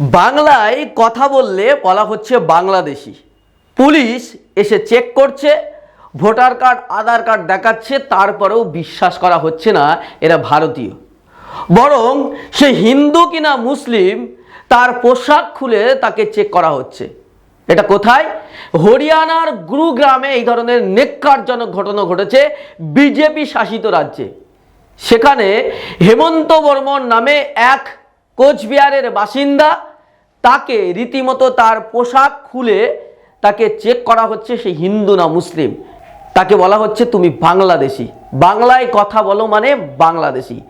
বাংলায় কথা বললে বলা হচ্ছে বাংলাদেশি। পুলিশ এসে চেক করছে, ভোটার কার্ড, আধার কার্ড দেখাচ্ছে, তারপরেও বিশ্বাস করা হচ্ছে না এরা ভারতীয়। বরং সে হিন্দু কিনা মুসলিম, তার পোশাক খুলে তাকে চেক করা হচ্ছে। এটা কোথায়? হরিয়ানার গুরুগ্রামে এই ধরনের নেককারজনক ঘটনা ঘটেছে বিজেপি শাসিত রাজ্যে। সেখানে হেমন্ত বর্মন নামে এক কোচবিহারের বাসিন্দা তাকে রীতিমতো তার পোশাক খুলে তাকে চেক করা হচ্ছে সে হিন্দু না মুসলিম। তাকে বলা হচ্ছে তুমি বাংলাদেশি। বাংলায় কথা বলো মানে বাংলাদেশি।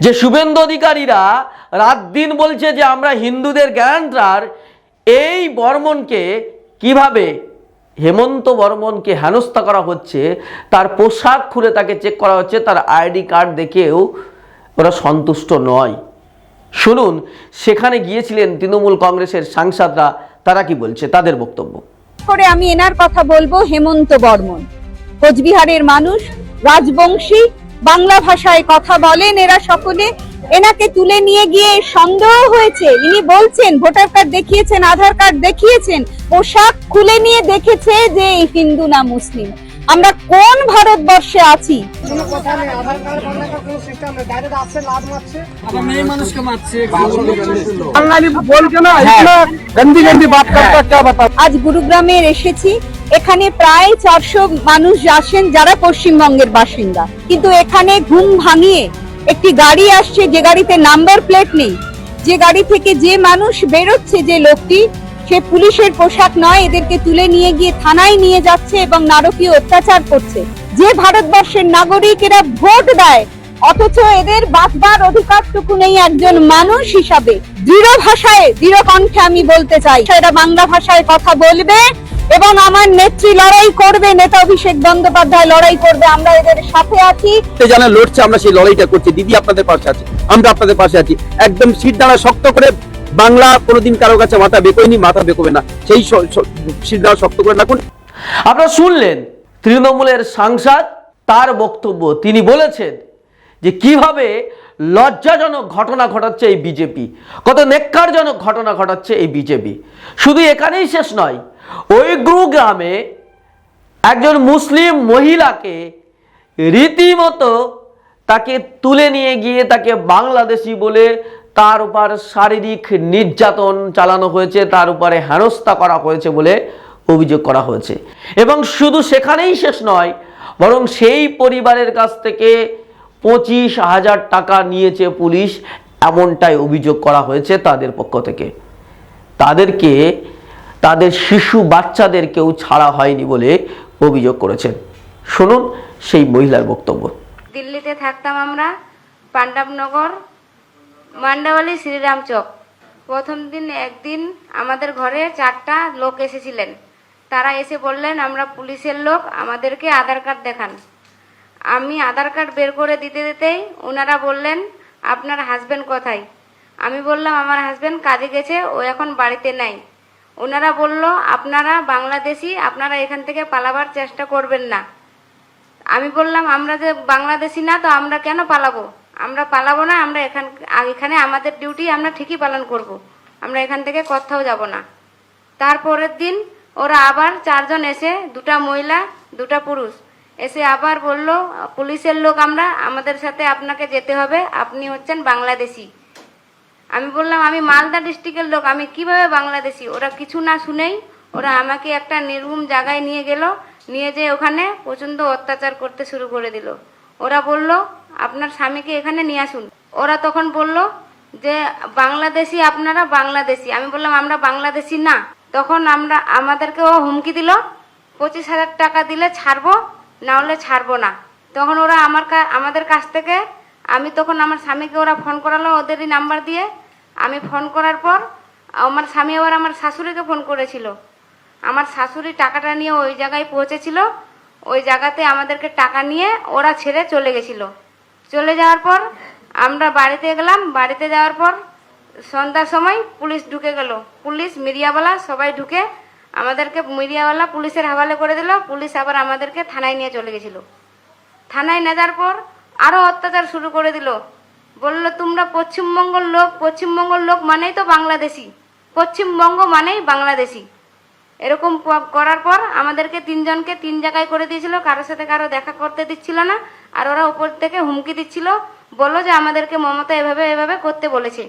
যে শুভেন্দু অধিকারীরা রাত দিন বলছে যে আমরা হিন্দুদের গ্যারান্টার, এই বর্মনকে কীভাবে হেমন্ত বর্মনকে হেনস্থা করা হচ্ছে, তার পোশাক খুলে তাকে চেক করা হচ্ছে, তার আইডি কার্ড দেখেও ওরা সন্তুষ্ট নয়। শুনুন, সেখানে গিয়েছিলেন তৃণমূল কংগ্রেসের সাংসদরা, তারা কি বলছে? তাদের বক্তব্য। করে আমি এনার কথা বলব হেমন্ত বর্মন। কোচবিহারের মানুষ, রাজবংশী, বাংলা ভাষায় কথা বলেন এরা সকলে। এনাকে তুলে নিয়ে গিয়ে সন্দেহ হয়েছে। ইনি বলছেন, ভোটার কার্ড দেখিয়েছেন, আধার কার্ড দেখিয়েছেন, পোশাক খুলে নিয়ে দেখেছে যে হিন্দু না মুসলিম। আমরা কোন ভারতবর্ষে আছি? হ্যাঁ। হ্যাঁ। আজ গুরুগ্রামের এসেছি। এখানে প্রায় চারশো মানুষ আসেন যারা পশ্চিমবঙ্গের বাসিন্দা। কিন্তু এখানে ঘুম ভাঙিয়ে একটি গাড়ি আসছে যে গাড়িতে নাম্বার প্লেট নেই। যে গাড়ি থেকে যে মানুষ বেরোচ্ছে যে লোকটি সে পুলিশের পোশাক নয়, এদেরকে তুলে নিয়ে গিয়ে থানায় নিয়ে যাচ্ছে এবং নারকীয় অত্যাচার করছে। যে ভারতবর্ষের নাগরিক এরা ভোট দেয়, অথচ এদের বাঁচবার অধিকারটুকু নেই একজন মানুষ হিসাবে। দৃঢ় ভাষায়, দৃঢ় কণ্ঠে আমি বলতে চাই, এরা বাংলা ভাষায় কথা বলবে এবং আমার নেত্রী লড়াই করবে, নেতা অভিষেক বন্দ্যোপাধ্যায় লড়াই করবে, আমরা এদের সাথে আছি। যারা লড়ছে, আমরা সেই লড়াইটা করছি। দিদি আপনাদের পাশে আছে, আমরা আপনাদের পাশে আছি। একদম সিট দাঁড়া শক্ত করে বাংলা কোনোদিন কারও কাছে মাথা বেকোয়নি, মাথা বেকোবে না। সেই দাঁড়া শক্ত করে রাখুন। আপনারা শুনলেন তৃণমূলের সাংসদ, তার বক্তব্য। তিনি বলেছেন যে কীভাবে লজ্জাজনক ঘটনা ঘটাচ্ছে এই বিজেপি। কত নেককারজনক ঘটনা ঘটাচ্ছে এই বিজেপি। শুধু এখানেই শেষ নয় ওই গ্রামে একজন মুসলিম মহিলাকে রীতিমতো তাকে তুলে নিয়ে গিয়ে তাকে বাংলাদেশি বলে তার উপর শারীরিক নির্যাতন চালানো হয়েছে, তার উপরে হেনস্থা করা হয়েছে বলে অভিযোগ করা হয়েছে। এবং শুধু সেখানেই শেষ নয়, বরং সেই পরিবারের কাছ থেকে পঁচিশ হাজার টাকা নিয়েছে পুলিশ, এমনটাই অভিযোগ করা হয়েছে তাদের পক্ষ থেকে। তাদেরকে, তাদের শিশু বাচ্চাদেরকেও ছাড়া হয়নি বলে অভিযোগ করেছেন। শুনুন সেই মহিলার বক্তব্য। দিল্লিতে থাকতাম আমরা পাণ্ডবনগর মান্ডাওয়ালি শ্রীরাম চক। প্রথম দিন একদিন আমাদের ঘরে চারটা লোক এসেছিলেন। তারা এসে বললেন, আমরা পুলিশের লোক, আমাদেরকে আধার কার্ড দেখান। আমি আধার কার্ড বের করে দিতে দিতেই ওনারা বললেন, আপনার হাজবেন্ড কোথায়? আমি বললাম, আমার হাজবেন্ড কাজে গেছে, ও এখন বাড়িতে নাই। ওনারা বলল, আপনারা বাংলাদেশি, আপনারা এখান থেকে পালাবার চেষ্টা করবেন না। আমি বললাম, আমরা যে বাংলাদেশি না, তো আমরা কেন পালাবো? আমরা পালাবো না, আমরা এখান এখানে আমাদের ডিউটি আমরা ঠিকই পালন করব। আমরা এখান থেকে কোথাও যাব না। তারপরের দিন ওরা আবার চারজন এসে, দুটা মহিলা, দুটা পুরুষ, এসে আবার বলল, পুলিশের লোক আমরা, আমাদের সাথে আপনাকে যেতে হবে, আপনি হচ্ছেন বাংলাদেশি। আমি বললাম, আমি মালদা ডিস্ট্রিক্টের লোক, আমি কীভাবে বাংলাদেশি? ওরা কিছু না শুনেই ওরা আমাকে একটা নির্ভুম জায়গায় নিয়ে গেল, নিয়ে যেয়ে ওখানে প্রচণ্ড অত্যাচার করতে শুরু করে দিল। ওরা বলল আপনার স্বামীকে এখানে নিয়ে আসুন। ওরা তখন বলল যে, বাংলাদেশি আপনারা বাংলাদেশি। আমি বললাম, আমরা বাংলাদেশি না। তখন আমরা, আমাদেরকে ও হুমকি দিল, পঁচিশ হাজার টাকা দিলে ছাড়বো, না হলে ছাড়বো না। তখন ওরা আমার আমাদের কাছ থেকে, আমি তখন আমার স্বামীকে ওরা ফোন করালো ওদেরই নাম্বার দিয়ে। আমি ফোন করার পর, আমার স্বামী আবার আমার শাশুড়িকে ফোন করেছিল। আমার শাশুড়ি টাকাটা নিয়ে ওই জায়গায় পৌঁছেছিল। ওই জায়গাতে আমাদেরকে টাকা নিয়ে ওরা ছেড়ে চলে গেছিল। চলে যাওয়ার পর আমরা বাড়িতে গেলাম। বাড়িতে যাওয়ার পর সন্ধ্যার সময় পুলিশ ঢুকে গেল। পুলিশ মিডিয়াওয়ালা সবাই ঢুকে আমাদেরকে মিডিয়াওয়ালা পুলিশের হাওয়ালে করে দিল। পুলিশ আবার আমাদেরকে থানায় নিয়ে চলে গেছিল। থানায় নিয়ে যাওয়ার পর আরও অত্যাচার শুরু করে দিল। বলল, তোমরা পশ্চিমবঙ্গের লোক পশ্চিমবঙ্গের লোক মানেই তো বাংলাদেশি। পশ্চিমবঙ্গ মানেই বাংলাদেশি। এরকম করার পর আমাদেরকে তিনজনকে তিন জায়গায় করে দিয়েছিল, কারোর সাথে কারও দেখা করতে দিচ্ছিল না, আর ওরা উপর থেকে হুমকি দিচ্ছিল, বলল যে আমাদেরকে মমতা এভাবে এভাবে করতে বলেছে।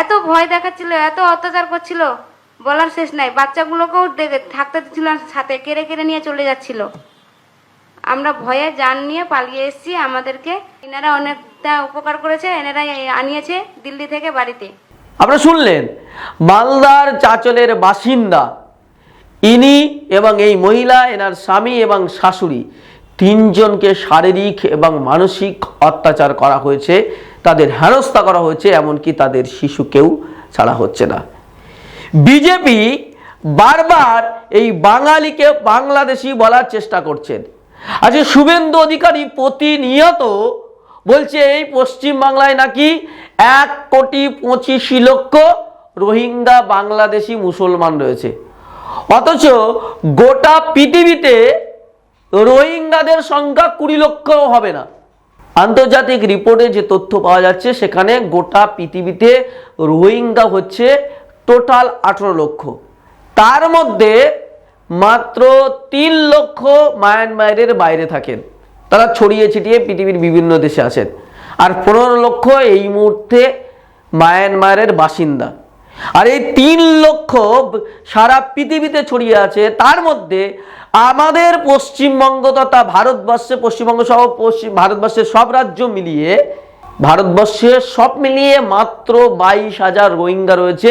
এত ভয় দেখাচ্ছিল, এত অত্যাচার করছিল, বলার শেষ নাই। বাচ্চাগুলোকেও থাকতে দিচ্ছিল সাথে কেড়ে কেড়ে নিয়ে চলে যাচ্ছিল। আমরা ভয়ে যান নিয়ে পালিয়ে এসেছি, আমাদেরকে এনারা অনেকটা উপকার করেছে এনারা আনিয়েছে দিল্লি থেকে বাড়িতে। আপনারা শুনলেন, মালদার চাচলের বাসিন্দা ইনি এবং এই মহিলা, এনার স্বামী এবং শাশুড়ি তিনজনকে শারীরিক এবং মানসিক অত্যাচার করা হয়েছে, তাদের হেনস্থা করা হয়েছে, এমনকি তাদের শিশুকেও ছাড়া হচ্ছে না। বিজেপি বারবার এই বাঙালিকে, বাংলাদেশি বলার চেষ্টা করছেন। আজকে শুভেন্দু অধিকারী প্রতিনিয়ত বলছে, এই পশ্চিম বাংলায় নাকি এক কোটি পঁচিশি লক্ষ রোহিঙ্গা বাংলাদেশি মুসলমান রয়েছে। অথচ গোটা পৃথিবীতে রোহিঙ্গাদের সংখ্যা কুড়ি লক্ষও হবে না। আন্তর্জাতিক রিপোর্টে যে তথ্য পাওয়া যাচ্ছে, সেখানে গোটা পৃথিবীতে রোহিঙ্গা হচ্ছে টোটাল আঠেরো লক্ষ। তার মধ্যে মাত্র তিন লক্ষ মায়ানমারের বাইরে থাকেন। তারা ছড়িয়ে ছিটিয়ে পৃথিবীর বিভিন্ন দেশে আছেন। আর পনেরো লক্ষ এই মুহূর্তে মায়ানমারের বাসিন্দা। আর এই তিন লক্ষ সারা পৃথিবীতে ছড়িয়ে আছে, তার মধ্যে আমাদের পশ্চিমবঙ্গ তথা ভারতবর্ষে, পশ্চিমবঙ্গ সহ পশ্চিম ভারতবর্ষের সব রাজ্য মিলিয়ে ভারতবর্ষে সব মিলিয়ে মাত্র বাইশ হাজার রোহিঙ্গা রয়েছে।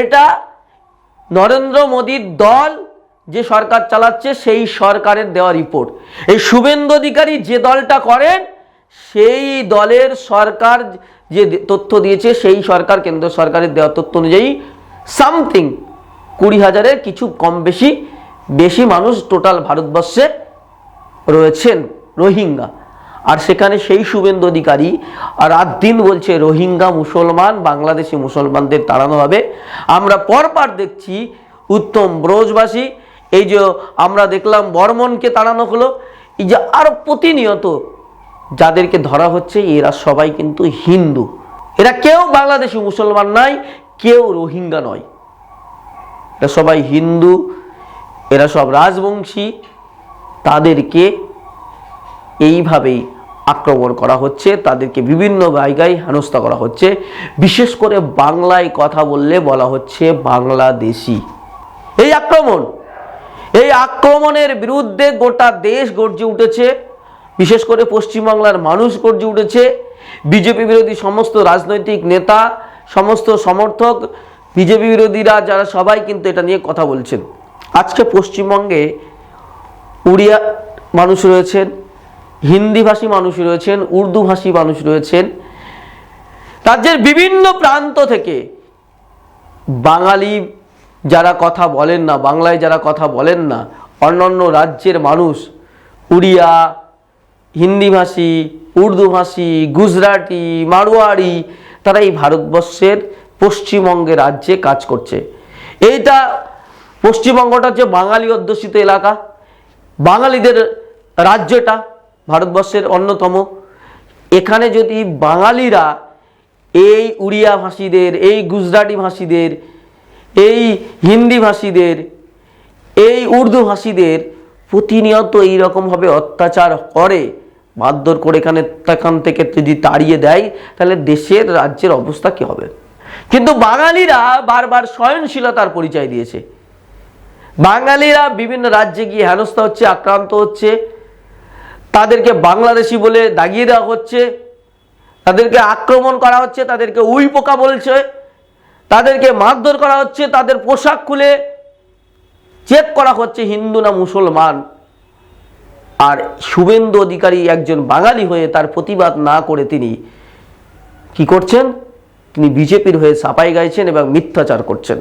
এটা নরেন্দ্র মোদীর দল যে সরকার চালাচ্ছে, সেই সরকারের দেওয়া রিপোর্ট এই শুভেন্দু অধিকারী যে দলটা করেন, সেই দলের সরকার যে তথ্য দিয়েছে, সেই সরকার, কেন্দ্র সরকারের দেওয়া তথ্য অনুযায়ী সামথিং কুড়ি হাজারের কিছু কম বেশি বেশি মানুষ টোটাল ভারতবর্ষে রয়েছেন রোহিঙ্গা। আর সেখানে সেই শুভেন্দু অধিকারী রাত দিন বলছে, রোহিঙ্গা মুসলমান, বাংলাদেশি মুসলমানদের তাড়ানো হবে। আমরা পরপর দেখছি উত্তম ব্রজবাসী, এই যে আমরা দেখলাম বর্মনকে তাড়ানো হলো, এই যে আর প্রতিনিয়ত যাদেরকে ধরা হচ্ছে, এরা সবাই কিন্তু হিন্দু। এরা কেউ বাংলাদেশি মুসলমান নয়, কেউ রোহিঙ্গা নয়। এরা সবাই হিন্দু, এরা সব রাজবংশী। তাদেরকে এইভাবেই আক্রমণ করা হচ্ছে, তাদেরকে বিভিন্ন জায়গায় হেনস্থা করা হচ্ছে। বিশেষ করে বাংলায় কথা বললে বলা হচ্ছে বাংলাদেশি। এই আক্রমণ, এই আক্রমণের বিরুদ্ধে গোটা দেশ গর্জে উঠেছে। বিশেষ করে পশ্চিমবাংলার মানুষ গর্জে উঠেছে। বিজেপি বিরোধী সমস্ত রাজনৈতিক নেতা, সমস্ত সমর্থক, বিজেপি বিরোধীরা যারা সবাই কিন্তু এটা নিয়ে কথা বলছেন। আজকে পশ্চিমবঙ্গে উড়িয়া মানুষ রয়েছেন, হিন্দিভাষী মানুষ রয়েছেন, উর্দুভাষী মানুষ রয়েছেন। রাজ্যের বিভিন্ন প্রান্ত থেকে বাঙালি যারা কথা বলেন না, বাংলায় যারা কথা বলেন না, অন্যান্য রাজ্যের মানুষ উড়িয়া হিন্দিভাষী উর্দুভাষী গুজরাটি, মারোয়াড়ি, তারা এই ভারতবর্ষের পশ্চিমবঙ্গে রাজ্যে কাজ করছে। এইটা পশ্চিমবঙ্গটা হচ্ছে বাঙালি অধ্যুষিত এলাকা। বাঙালিদের রাজ্যটা ভারতবর্ষের অন্যতম। এখানে যদি বাঙালিরা এই উড়িয়া ভাষীদের, এই গুজরাটি ভাষীদের, এই হিন্দি ভাষীদের, এই উর্দু ভাষীদের প্রতিনিয়ত এইরকমভাবে অত্যাচার করে মারধর করে এখানে এখান থেকে যদি তাড়িয়ে দেয়, তাহলে দেশের, রাজ্যের অবস্থা কী হবে? কিন্তু বাঙালিরা বারবার সহনশীলতার পরিচয় দিয়েছে। বাঙালিরা বিভিন্ন রাজ্যে গিয়ে হেনস্থা হচ্ছে, আক্রান্ত হচ্ছে। তাদেরকে বাংলাদেশি বলে দাগিয়ে দেওয়া হচ্ছে। তাদেরকে আক্রমণ করা হচ্ছে, তাদেরকে উই পোকা বলছে। তাদেরকে মারধর করা হচ্ছে, তাদের পোশাক খুলে চেক করা হচ্ছে, হিন্দু না মুসলমান। আর শুভেন্দু অধিকারী একজন বাঙালি হয়ে তার প্রতিবাদ না করে তিনি কি করছেন? তিনি বিজেপির হয়ে সাপাই গাইছেন এবং মিথ্যাচার করছেন।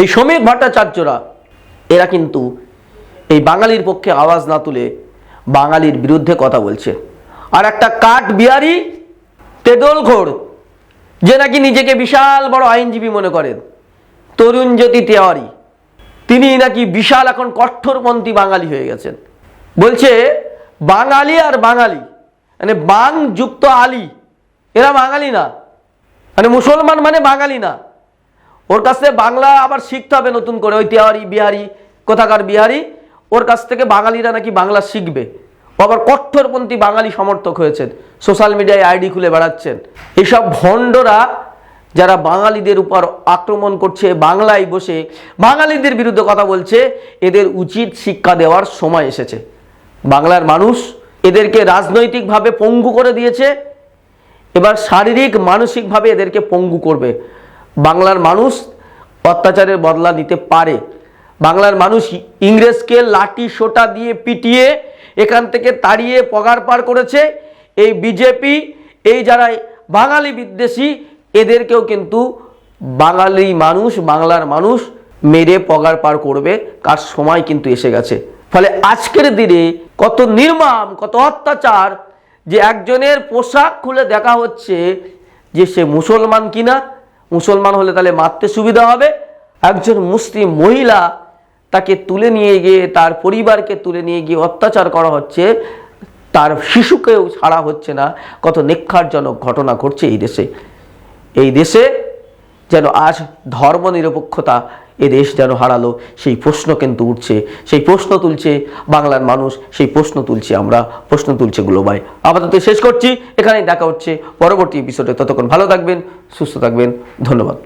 এই শ্রমিক ভট্টাচার্যরা, এরা কিন্তু এই বাঙালির পক্ষে আওয়াজ না তুলে বাঙালির বিরুদ্ধে কথা বলছে। আর একটা কাঠ বিহারি তেদলঘোর যে নাকি নিজেকে বিশাল বড় আইনজীবী মনে করেন তরুণ জ্যোতি তেওয়ারি। তিনি নাকি বিশাল এখন কঠোরপন্থী বাঙালি হয়ে গেছেন। বলছে, বাঙালি আর বাঙালি। মানে বাং যুক্ত আলী। এরা বাঙালি না। মানে মুসলমান মানে বাঙালি না। ওর কাছ থেকে বাংলা আবার শিখতে হবে নতুন করে। ওই তেওয়ারি, বিহারি, কোথাকার বিহারি, ওর কাছ থেকে বাঙালিরা নাকি বাংলা শিখবে। ও আবার কট্টরপন্থী বাঙালি সমর্থক হয়েছেন সোশ্যাল মিডিয়ায় আইডি খুলে বেড়াচ্ছেন। এসব ভণ্ডরা যারা বাঙালিদের উপর আক্রমণ করছে, বাংলায় বসে বাঙালিদের বিরুদ্ধে কথা বলছে, এদের উচিত শিক্ষা দেওয়ার সময় এসেছে। বাংলার মানুষ এদেরকে রাজনৈতিকভাবে পঙ্গু করে দিয়েছে, এবার শারীরিক, মানসিকভাবে এদেরকে পঙ্গু করবে। বাংলার মানুষ অত্যাচারের বদলা নিতে পারে। বাংলার মানুষ ইংরেজকে লাঠি, সোটা দিয়ে পিটিয়ে এখান থেকে তাড়িয়ে পগার পার করেছে। এই বিজেপি, এই যারা বাঙালি বিদ্বেষী, এদেরকেও কিন্তু বাঙালি মানুষ, বাংলার মানুষ মেরে পগার পার করবে। কার সময় কিন্তু এসে গেছে। ফলে আজকের দিনে কত নির্মম কত অত্যাচার যে একজনের পোশাক খুলে দেখা হচ্ছে যে সে মুসলমান কিনা, মুসলমান হলে তাহলে মারতে সুবিধা হবে। একজন মুসলিম মহিলা তাকে তুলে নিয়ে গিয়ে, তার পরিবারকে তুলে নিয়ে গিয়ে অত্যাচার করা হচ্ছে, তার শিশুকেও ছাড়া হচ্ছে না। কত নিক্ষারজনক ঘটনা ঘটছে এই দেশে। এই দেশে যেন আজ ধর্মনিরপেক্ষতা এ দেশ যেন হারালো, সেই প্রশ্ন কিন্তু উঠছে, সেই প্রশ্ন তুলছে বাংলার মানুষ, সেই প্রশ্ন তুলছে আমরা, প্রশ্ন তুলছে গ্লোবাই আপাতত শেষ করছি, এখানেই দেখা হচ্ছে পরবর্তী এপিসোডে ততক্ষণ ভালো থাকবেন, সুস্থ থাকবেন, ধন্যবাদ।